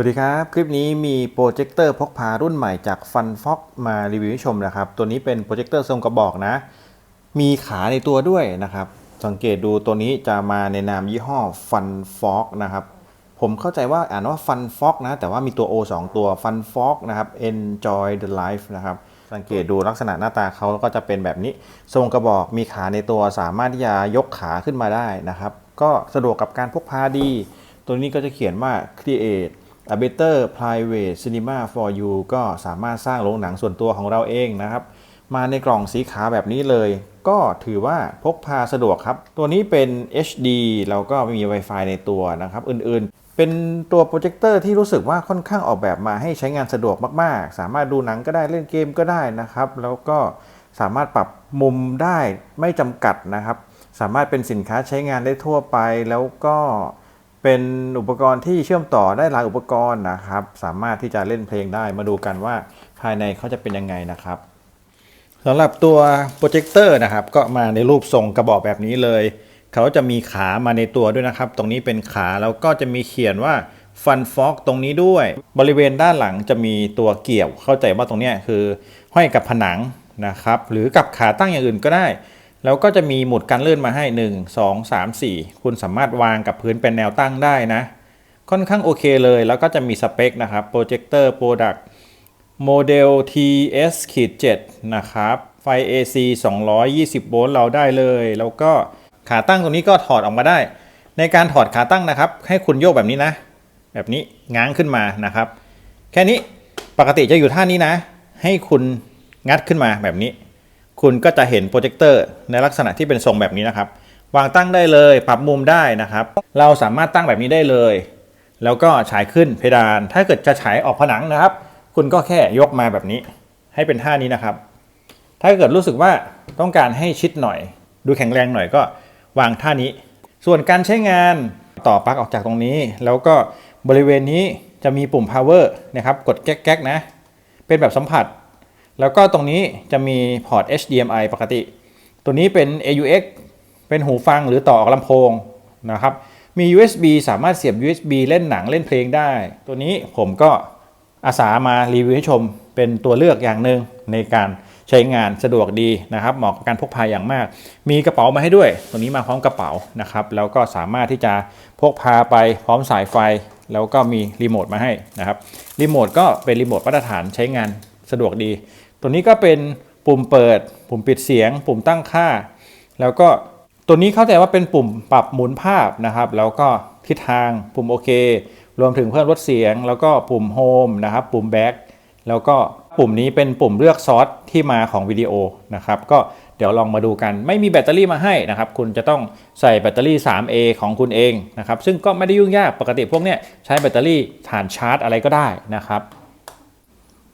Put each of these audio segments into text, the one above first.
สวัสดีครับ คลิปนี้มีโปรเจคเตอร์พกพารุ่นใหม่จาก Fun Fox มารีวิวให้ชมนะครับ ตัวนี้เป็นโปรเจคเตอร์ทรงกระบอกนะ มีขาในตัวด้วยนะครับ สังเกตดูตัวนี้จะมาในนามยี่ห้อ Fun Fox นะครับ ผมเข้าใจว่าอ่านว่า Fun Fox นะ แต่ว่ามีตัว O 2 ตัว Fun Fox นะครับ Enjoy the Life นะครับ สังเกตดูลักษณะหน้าตาเขาก็จะเป็นแบบนี้ ทรงกระบอกมีขาในตัวสามารถที่จะยกขาขึ้นมาได้นะครับ ก็สะดวกกับการพกพาดี ตัวนี้ก็จะเขียนว่า create a better private cinema for you ก็สามารถสร้างโรงหนังส่วนตัวของเราเองนะครับ มาในกล่องสีขาวแบบนี้เลย ก็ถือว่าพกพาสะดวกครับ ตัวนี้เป็น HD แล้วก็มี Wi-Fi ในตัวนะครับ อื่นๆ เป็นตัวโปรเจคเตอร์ที่รู้สึกว่าค่อนข้างออกแบบมาให้ใช้งานสะดวกมากๆ สามารถดูหนังก็ได้เล่นเกมก็ได้นะครับ แล้วก็สามารถปรับมุมได้ไม่จำกัดนะครับ สามารถเป็นสินค้าใช้งานได้ทั่วไปแล้วก็ เป็นอุปกรณ์ที่เชื่อมต่อได้หลายอุปกรณ์นะครับ สามารถที่จะเล่นเพลงได้มาดูกันว่าภายในเขาจะเป็นยังไงนะครับสำหรับตัวโปรเจคเตอร์นะครับ ก็มาในรูปทรงกระบอกแบบนี้เลย เขาจะมีขามาในตัวด้วยนะครับ ตรงนี้เป็นขาแล้วก็จะมีเขียนว่าฟันฟอกตรงนี้ด้วย บริเวณด้านหลังจะมีตัวเกี่ยวเข้าใจว่าตรงนี้คือห้อยกับผนังนะครับ หรือกับขาตั้งอย่างอื่นก็ได้ แล้วก็จะมีหมุดการเลื่อนมาให้ 1 2 3 4 คุณสามารถวางกับพื้นเป็นแนวตั้งได้นะ ค่อนข้างโอเคเลย แล้วก็จะมีสเปคนะครับโปรเจคเตอร์โปรดักต์โมเดล TS ขีด7นะครับ ไฟ AC 220 โวลต์เราได้เลย แล้วก็ขาตั้งตรงนี้ก็ถอดออกมาได้ ในการถอดขาตั้งนะครับ ให้คุณโยกแบบนี้นะ แบบนี้ง้างขึ้นมานะครับ แค่นี้ปกติจะอยู่ท่านี้นะ ให้คุณงัดขึ้นมาแบบนี้ คุณก็จะเห็นโปรเจคเตอร์ในลักษณะที่เป็นทรงแบบนี้นะครับ วางตั้งได้เลย ปรับมุมได้นะครับ เราสามารถตั้งแบบนี้ได้เลย แล้วก็ฉายขึ้นเพดาน ถ้าเกิดจะฉายออกผนังนะครับ คุณก็แค่ยกมาแบบนี้ ให้เป็นท่านี้นะครับ ถ้าเกิดรู้สึกว่าต้องการให้ชิดหน่อย ดูแข็งแรงหน่อยก็วางท่านี้ ส่วนการใช้งานต่อปลั๊กออกจากตรงนี้ แล้วก็บริเวณนี้จะมีปุ่ม power นะครับ กดแก๊กๆนะ เป็นแบบสัมผัส แล้วก็ตรงนี้จะมีพอร์ต HDMI ปกติ ตัวนี้เป็น AUX เป็นหูฟังหรือต่อออกลำโพงนะครับ มี USB สามารถเสียบ USB เล่นหนังเล่นเพลงได้ ตัวนี้ผมก็อาสามารีวิวให้ชมเป็นตัวเลือกอย่างหนึ่งในการใช้งานสะดวกดีนะครับ เหมาะกับการพกพาอย่างมาก มีกระเป๋ามาให้ด้วย ตัวนี้มาพร้อมกระเป๋านะครับ แล้วก็สามารถที่จะพกพาไปพร้อมสายไฟ แล้วก็มีรีโมทมาให้นะครับ รีโมทก็เป็นรีโมทมาตรฐานใช้งานสะดวกดี ตัวนี้ก็เป็นปุ่มเปิด ปุ่มปิดเสียง ปุ่มตั้งค่า แล้วก็ตัวนี้เข้าใจว่าเป็นปุ่มปรับหมุนภาพนะครับ แล้วก็ทิศทาง ปุ่มโอเค รวมถึงเพิ่มลดเสียง แล้วก็ปุ่มโฮมนะครับ ปุ่มแบ็คแล้วก็ปุ่มนี้เป็นปุ่มเลือกซอสที่มาของวิดีโอนะครับ ก็เดี๋ยวลองมาดูกัน ไม่มีแบตเตอรี่มาให้นะครับ คุณจะต้องใส่แบตเตอรี่ 3A ของคุณเองนะครับ ซึ่งก็ไม่ได้ยุ่งยาก ปกติพวกเนี้ยใช้แบตเตอรี่ฐานชาร์จอะไรก็ได้นะครับ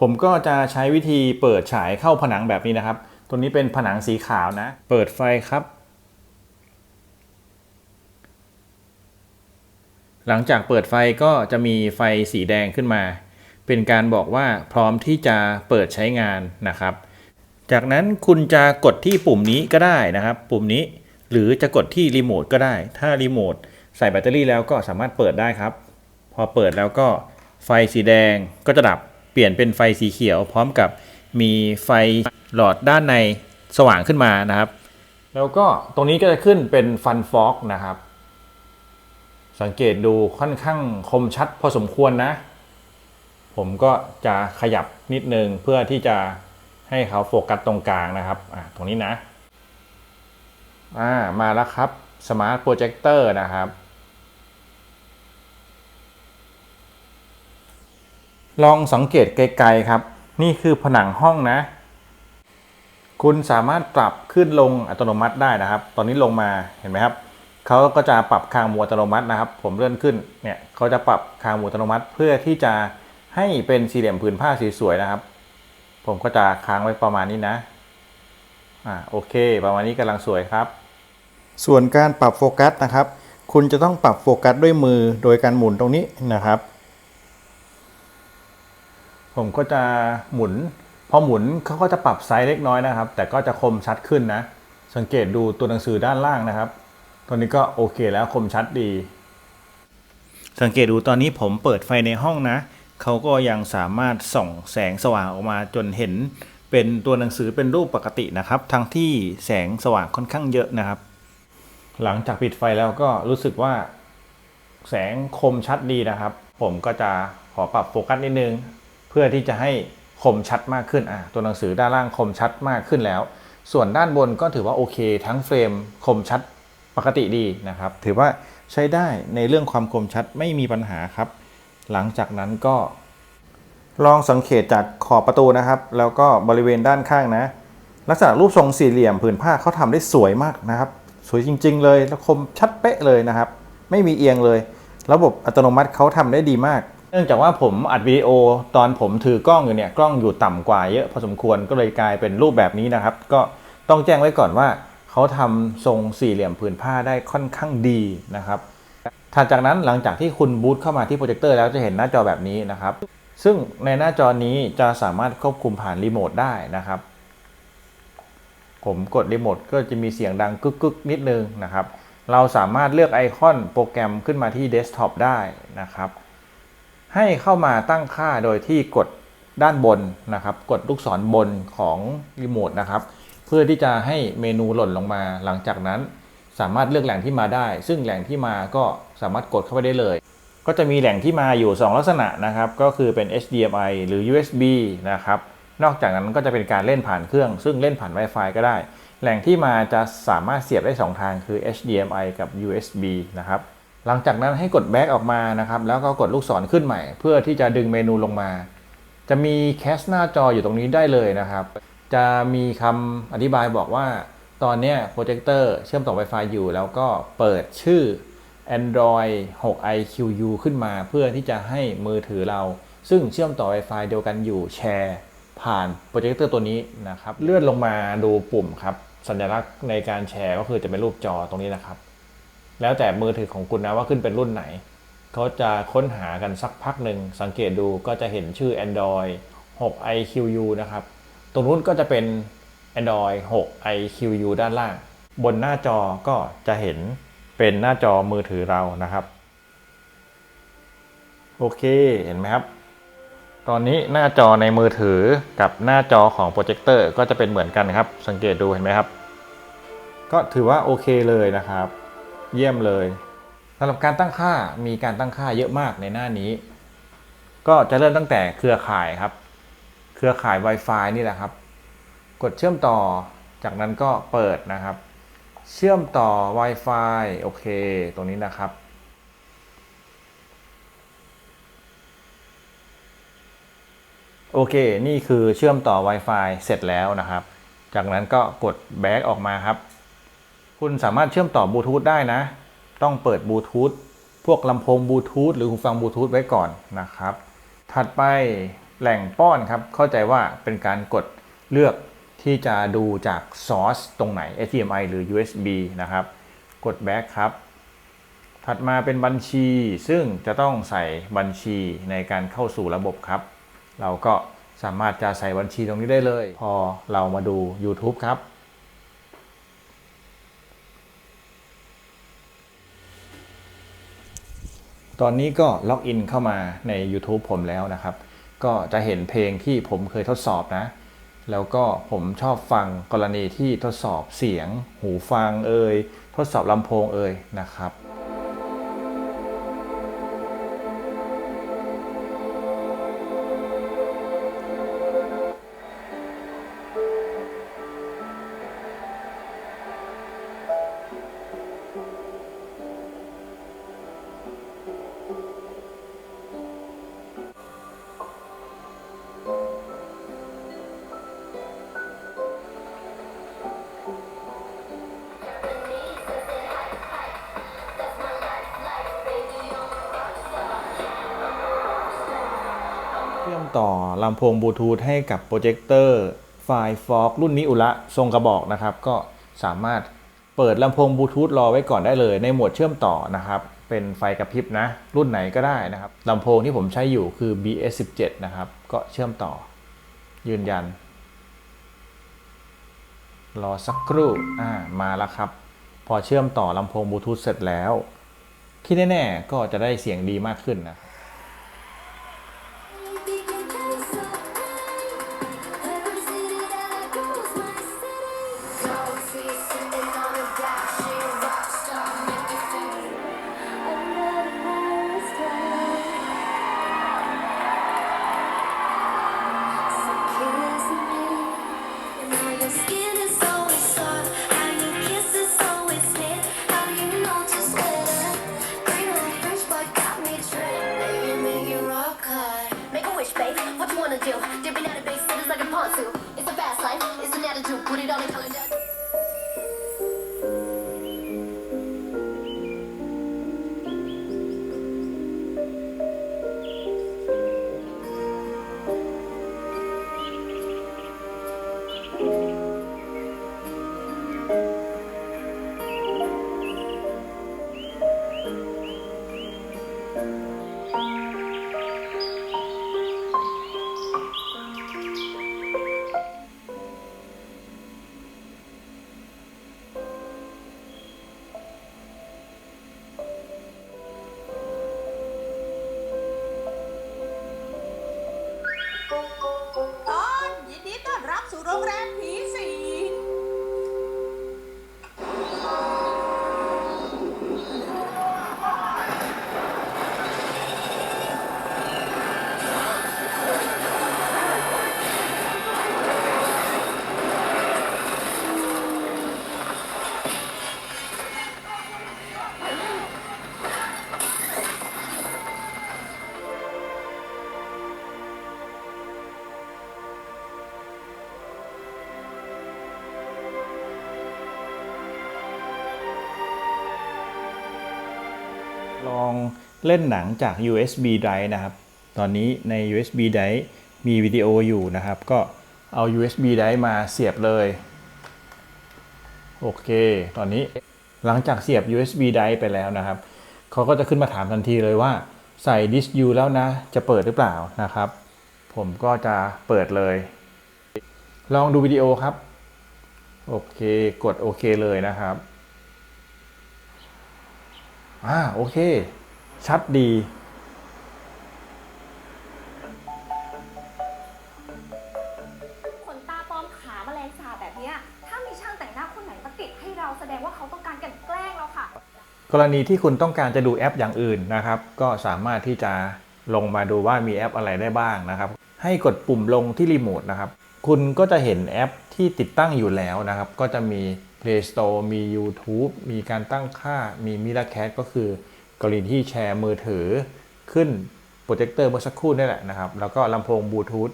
ผมก็จะใช้วิธีเปิดฉายเข้าผนังแบบนี้นะครับ ตัวนี้เป็นผนังสีขาวนะ เปิดไฟครับ หลังจากเปิดไฟก็จะมีไฟสีแดงขึ้นมา เป็นการบอกว่าพร้อมที่จะเปิดใช้งานนะครับ จากนั้นคุณจะกดที่ปุ่มนี้ก็ได้นะครับ ปุ่มนี้ หรือจะกดที่รีโมทก็ได้ ถ้ารีโมทใส่แบตเตอรี่แล้วก็สามารถเปิดได้ครับ พอเปิดแล้วก็ไฟสีแดงก็จะดับ เปลี่ยนเป็นไฟสีเขียว พร้อมกับมีไฟหลอดด้านในสว่างขึ้นมานะครับ แล้วก็ตรงนี้ก็จะขึ้นเป็นฟันฟอกนะครับ สังเกตดูค่อนข้างคมชัดพอสมควรนะ ผมก็จะขยับนิดนึงเพื่อที่จะให้เขาโฟกัสตรงกลางนะครับอะตรงนี้นะอ่ามาแล้วครับสมาร์ทโปรเจคเตอร์นะครับ ลองสังเกตไกลๆครับ นี่คือผนังห้องนะ คุณสามารถปรับขึ้นลงอัตโนมัติได้นะครับ ตอนนี้ลงมาเห็นไหมครับเขาก็จะปรับคางมูอัตโนมัตินะครับ ผมเลื่อนขึ้นเนี่ยเขาจะปรับคางมูอัตโนมัติ เพื่อที่จะให้เป็นสี่เหลี่ยมผืนผ้าสีสวยนะครับ ผมก็จะค้างไว้ประมาณนี้นะอ่าโอเค ประมาณนี้กำลังสวยครับ ส่วนการปรับโฟกัสนะครับ คุณจะต้องปรับโฟกัสด้วยมือโดยการหมุนตรงนี้นะครับ ผมก็จะหมุน พอหมุนเขาก็จะปรับไซส์เล็กน้อยนะครับ แต่ก็จะคมชัดขึ้นนะ สังเกตดูตัวหนังสือด้านล่างนะครับตัวนี้ก็โอเคแล้วคมชัดดี สังเกตดูตอนนี้ผมเปิดไฟในห้องนะ เขาก็ยังสามารถส่องแสงสว่างออกมาจนเห็น เป็นตัวหนังสือเป็นรูปปกตินะครับ ทั้งที่แสงสว่างค่อนข้างเยอะนะครับ หลังจากปิดไฟแล้วก็รู้สึกว่า แสงคมชัดดีนะครับ ผมก็จะขอปรับโฟกัสนิดนึง เพื่อที่จะให้คมชัดมากขึ้นอะตัวหนังสือด้านล่างคมชัดมากขึ้นแล้ว ส่วนด้านบนก็ถือว่าโอเค ทั้งเฟรมคมชัดปกติดีนะครับ ถือว่าใช้ได้ในเรื่องความคมชัดไม่มีปัญหาครับ หลังจากนั้นก็ ลองสังเกตจากขอบประตูนะครับ แล้วก็บริเวณด้านข้างนะ ลักษณะรูปทรงสี่เหลี่ยมผืนผ้าเขาทำได้สวยมากนะครับ สวยจริง ๆ เลยแล้วคมชัดเป๊ะเลยนะครับ ไม่มีเอียงเลย ระบบอัตโนมัติเขาทำได้ดีมาก เนื่องจากว่าผมอัดวิดีโอตอนผมถือกล้องอยู่เนี่ยกล้องอยู่ต่ำกว่าเยอะพอสมควรก็เลยกลายเป็นรูปแบบนี้นะครับ ก็ต้องแจ้งไว้ก่อนว่าเขาทำทรงสี่เหลี่ยมผืนผ้าได้ค่อนข้างดีนะครับถัดจากนั้นหลังจากที่คุณบูตเข้ามาที่โปรเจคเตอร์แล้วจะเห็นหน้าจอแบบนี้นะครับ ซึ่งในหน้าจอนี้จะสามารถควบคุมผ่านรีโมทได้นะครับ ผมกดรีโมทก็จะมีเสียงดังกึกกึกๆนิดนึงนะครับ เราสามารถเลือกไอคอนโปรแกรมขึ้นมาที่เดสก์ท็อปได้นะครับ ให้เข้ามาตั้งค่าโดยที่กดด้านบนนะครับ กดลูกศรบนของรีโมทนะครับ เพื่อที่จะให้เมนูหล่นลงมา หลังจากนั้นสามารถเลือกแหล่งที่มาได้ ซึ่งแหล่งที่มาก็สามารถกดเข้าไปได้เลย ก็จะมีแหล่งที่มาอยู่ 2 ลักษณะนะครับ ก็คือเป็น HDMI หรือ USB นะครับ นอกจากนั้นก็จะเป็นการเล่นผ่านเครื่อง ซึ่งเล่นผ่าน Wi-Fi ก็ได้ แหล่งที่มาจะสามารถเสียบได้ 2 ทางคือ HDMI กับ USB นะครับ หลังจากนั้นให้กด back ออกมานะครับ แล้วก็กดลูกศรขึ้นใหม่ เพื่อที่จะดึงเมนูลงมา จะมีแคสหน้าจออยู่ตรงนี้ได้เลยนะครับ จะมีคำอธิบายบอกว่าตอนนี้โปรเจคเตอร์เชื่อมต่อ Wi-Fi อยู่ แล้วก็เปิดชื่อ Android 6 iQU ขึ้นมา เพื่อที่จะให้มือถือเรา ซึ่งเชื่อมต่อ Wi-Fi เดียวกันอยู่แชร์ผ่านโปรเจคเตอร์ตัวนี้นะครับ เลื่อนลงมาดูปุ่มครับ สัญลักษณ์ในการแชร์ก็คือจะเป็นรูปจอตรงนี้นะครับ แล้วแต่มือถือของคุณนะว่าขึ้นเป็นรุ่นไหน เขาจะค้นหากันสักพักหนึ่ง สังเกตดูก็จะเห็นชื่อ Android 6 iQU นะครับ ตรงนู้นก็จะเป็น Android 6 iQU ด้านล่าง บนหน้าจอก็จะเห็นเป็นหน้าจอมือถือเรานะครับ โอเคเห็นไหมครับ ตอนนี้หน้าจอในมือถือกับหน้าจอของโปรเจคเตอร์ก็จะเป็นเหมือนกันครับ สังเกตดูเห็นไหมครับ ก็ถือว่าโอเคเลยนะครับ เยี่ยมเลยสำหรับการตั้งค่ามีการตั้งค่าเยอะมากในหน้านี้ ก็จะเริ่มตั้งแต่เครือข่ายครับ เครือข่าย Wi-Fi นี่แหละครับ กดเชื่อมต่อจากนั้นก็เปิดนะครับ เชื่อมต่อ Wi-Fi โอเค ตรงนี้นะครับ โอเค นี่คือเชื่อมต่อ Wi-Fi เสร็จแล้วนะครับ จากนั้นก็กด back ออกมาครับ คุณสามารถเชื่อมต่อบลูทูธได้นะ ต้องเปิดบลูทูธพวกลำโพงบลูทูธหรือหูฟังบลูทูธไว้ก่อนนะครับ ถัดไปแหล่งป้อนครับ เข้าใจว่าเป็นการกดเลือกที่จะดูจากซอร์สตรงไหน HDMI หรือ USB นะครับ กด back ครับ ถัดมาเป็นบัญชีซึ่งจะต้องใส่บัญชีในการเข้าสู่ระบบครับ เราก็สามารถจะใส่บัญชีตรงนี้ได้เลย พอเรามาดู YouTube ครับ ตอนนี้ก็ล็อกอินเข้ามาใน YouTube ผมแล้วนะครับ ก็จะเห็นเพลงที่ผมเคยทดสอบนะ แล้วก็ผมชอบฟังกรณีที่ทดสอบเสียง หูฟังเอ่ยทดสอบลำโพงเอ่ยนะครับ ต่อลำโพงบลูทูธให้กับโปรเจคเตอร์ไฟฟอกรุ่นนี้อุระทรงกระบอกนะครับ ก็สามารถเปิดลำโพงบลูทูธรอไว้ก่อนได้เลย ในโหมดเชื่อมต่อนะครับ เป็นไฟกระพริบนะ รุ่นไหนก็ได้นะครับลำโพงที่ผมใช้อยู่คือ BS17 นะครับ ก็เชื่อมต่อ ยืนยัน รอสักครู่อ่ามาแล้วครับ พอเชื่อมต่อลำโพงบลูทูธเสร็จแล้ว ที่แน่ๆก็จะได้เสียงดีมากขึ้นนะ ลองเล่นหนังจาก USB drive นะครับ ตอนนี้ใน USB drive มีวิดีโออยู่นะครับ ก็เอา USB drive มาเสียบเลย โอเค ตอนนี้หลังจากเสียบ USB drive ไปแล้วนะครับ เขาก็จะขึ้นมาถามทันทีเลยว่าใส่ disk U แล้วนะ จะเปิดหรือเปล่านะครับ ผมก็จะเปิดเลย ลองดูวิดีโอครับ โอเค กดโอเคเลยนะครับ อ่าโอเค ชัดดี ขนตาปลอมขาแมลงสาบแบบเนี้ยถ้ามีช่างแต่งหน้าคนไหนมาติดให้เราแสดงว่าเขาต้องการกลันแกล้งเราค่ะ กรณีที่คุณต้องการจะดูแอปอย่างอื่นนะครับ ก็สามารถที่จะลงมาดูว่ามีแอปอะไรได้บ้างนะครับ ให้กดปุ่มลงที่รีโมทนะครับ คุณก็จะเห็นแอปที่ติดตั้งอยู่แล้วนะครับ ก็จะมี Play Store มี YouTube มีการตั้งค่ามี m i r a c a t ก็คือกรณีที่แชร์มือถือขึ้นโปรเจคเตอร์เมื่อสักครู่นี่แหละนะครับ แล้วก็ลำโพงบลูทูธ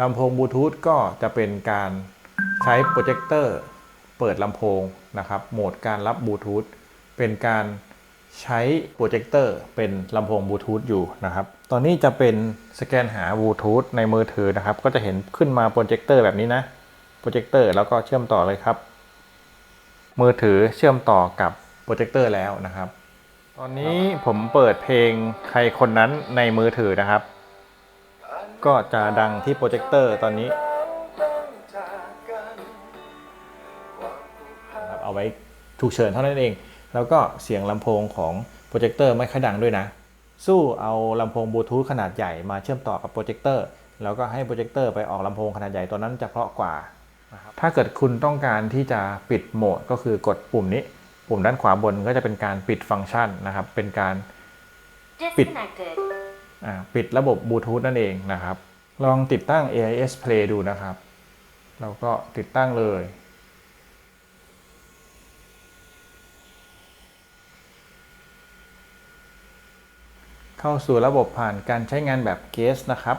ลำโพงบลูทูธก็จะเป็นการใช้โปรเจคเตอร์เปิดลำโพงนะครับ โหมดการรับบลูทูธเป็นการใช้โปรเจคเตอร์เป็นลำโพงบลูทูธอยู่นะครับ ตอนนี้จะเป็นสแกนหาบลูทูธในมือถือนะครับ ก็จะเห็นขึ้นมาโปรเจคเตอร์แบบนี้นะ โปรเจคเตอร์แล้วก็เชื่อมต่อเลยครับ มือถือเชื่อมต่อกับโปรเจคเตอร์แล้วนะครับ ตอนนี้ผมเปิดเพลงใครคนนั้นในมือถือนะครับ ก็จะดังที่โปรเจคเตอร์ตอนนี้นะครับเอาไว้ฉุกเฉินเท่านั้นเอง แล้วก็เสียงลำโพงของโปรเจคเตอร์ไม่ค่อยดังด้วยนะ สู้เอาลำโพงบลูทูธขนาดใหญ่มาเชื่อมต่อกับโปรเจคเตอร์แล้วก็ให้โปรเจคเตอร์ไปออกลำโพงขนาดใหญ่ตัวนั้นจะเพราะกว่า ถ้าเกิดคุณต้องการที่จะปิดโหมดก็คือกดปุ่มนี้ ปุ่มด้านขวาบนก็จะเป็นการปิดฟังก์ชันนะครับ เป็นการ Disconnected. อ่าปิดระบบบลูทูธนั่นเองนะครับ ลองติดตั้ง AIS Play ดูนะครับ เราก็ติดตั้งเลยเข้าสู่ระบบผ่านการใช้งานแบบเกสนะครับ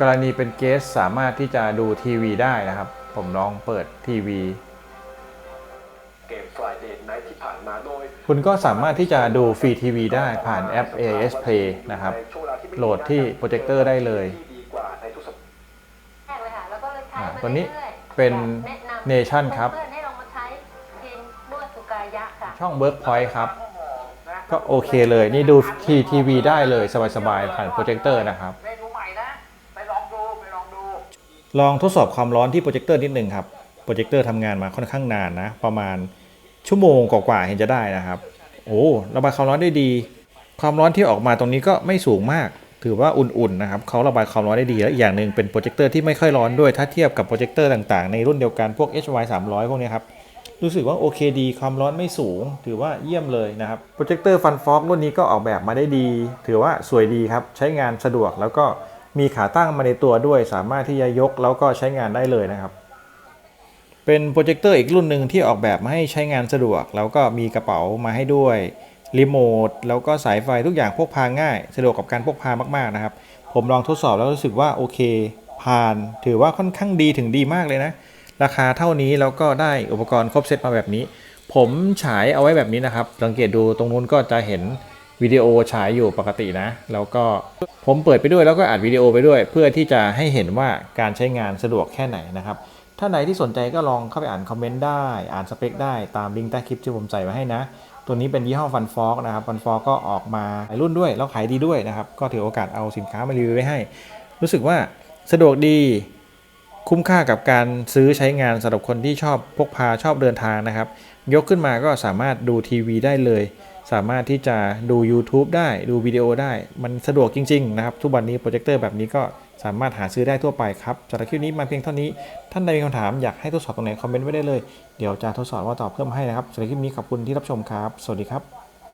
กรณีเป็นเกสสามารถที่จะดูทีวีได้นะครับ ผมลองเปิดทีวีเกม Friday Night ที่ผ่านมาโดยคุณก็สามารถที่จะดูฟรีทีวีได้ผ่านแอป AIS Play นะครับในช่วงเวลาที่ไม่โหลดที่โปรเจคเตอร์ได้เลยที่ดีกว่าในทุกสัปแรกเลยค่ะแล้วก็เลยใช้อ่ามาตัวนี้รื่อยๆเป็นแะำ Nation ครับเพื่อนๆให้ลองมาใช้เพลงนวดสุกายะค่ะช่อง Workpoint ครับ ก็โอเคเลย นี่ดูทีทีวีได้เลยสบายๆ ผ่านโปรเจคเตอร์นะครับ เมนูใหม่นะ ไป ลองทดสอบความร้อนที่โปรเจคเตอร์นิดหนึ่งครับโปรเจคเตอร์ทำงานมาค่อนข้างนานนะ ประมาณชั่วโมงกว่าๆเห็นจะได้นะครับ โอ้ระบายความร้อนได้ดี ความร้อนที่ออกมาตรงนี้ก็ไม่สูงมาก ถือว่าอุ่นๆนะครับเขาระบายความร้อนได้ดีและอีกอย่างหนึ่งเป็นโปรเจคเตอร์ที่ไม่ค่อยร้อนด้วยถ้าเทียบกับโปรเจคเตอร์ต่างๆ ในรุ่นเดียวกันพวก HY 300พวกนี้ครับรู้สึกว่าโอเคดีความร้อนไม่สูง ถือว่าเยี่ยมเลยนะครับโปรเจคเตอร์ฟันฟอกรุ่นนี้ก็ออกแบบมาได้ดี ถือว่าสวยดีครับใช้งานสะดวกแล้วก็ มีขาตั้งมาในตัวด้วย สามารถที่จะยกแล้วก็ใช้งานได้เลยนะครับ เป็นโปรเจคเตอร์อีกรุ่นหนึ่งที่ออกแบบมาให้ใช้งานสะดวก แล้วก็มีกระเป๋ามาให้ด้วยรีโมทแล้วก็สายไฟทุกอย่างพกพาง่าย สะดวกกับการพกพามากๆนะครับ ผมลองทดสอบแล้วรู้สึกว่าโอเค ผ่านถือว่าค่อนข้างดีถึงดีมากเลยนะ ราคาเท่านี้แล้วก็ได้อุปกรณ์ครบเซตมาแบบนี้ ผมฉายเอาไว้แบบนี้นะครับ สังเกตดูตรงนู้นก็จะเห็น วิดีโอฉายอยู่ปกตินะ แล้วก็ผมเปิดไปด้วยแล้วก็อัดวิดีโอไปด้วย เพื่อที่จะให้เห็นว่าการใช้งานสะดวกแค่ไหนนะครับ ถ้าไหนที่สนใจก็ลองเข้าไปอ่านคอมเมนต์ได้ อ่านสเปคได้ตามลิงก์ใต้คลิปที่ผมใส่ไว้ให้นะ ตัวนี้เป็นยี่ห้อฟันฟอกนะครับฟันฟอกก็ออกมาหลายรุ่นด้วย แล้วขายดีด้วยนะครับ ก็ถือโอกาสเอาสินค้ามารีวิวไว้ให้ รู้สึกว่าสะดวกดีคุ้มค่ากับการซื้อใช้งานสำหรับคนที่ชอบพกพาชอบเดินทางนะครับ ยกขึ้นมาก็สามารถดูทีวีได้เลย สามารถที่จะดู YouTube ได้ดูวิดีโอได้ มันสะดวกจริง ๆ นะครับ ทุกวันนี้โปรเจคเตอร์แบบนี้ก็สามารถหาซื้อได้ทั่วไปครับสำหรับคลิปนี้มาเพียงเท่านี้ ท่านใดมีคำถามอยากให้ทดสอบตรงไหนคอมเมนต์ไว้ได้เลย เดี๋ยวจะทดสอบว่าตอบเพิ่มให้นะครับสำหรับคลิปนี้ขอบคุณที่รับชมครับ สวัสดีครับ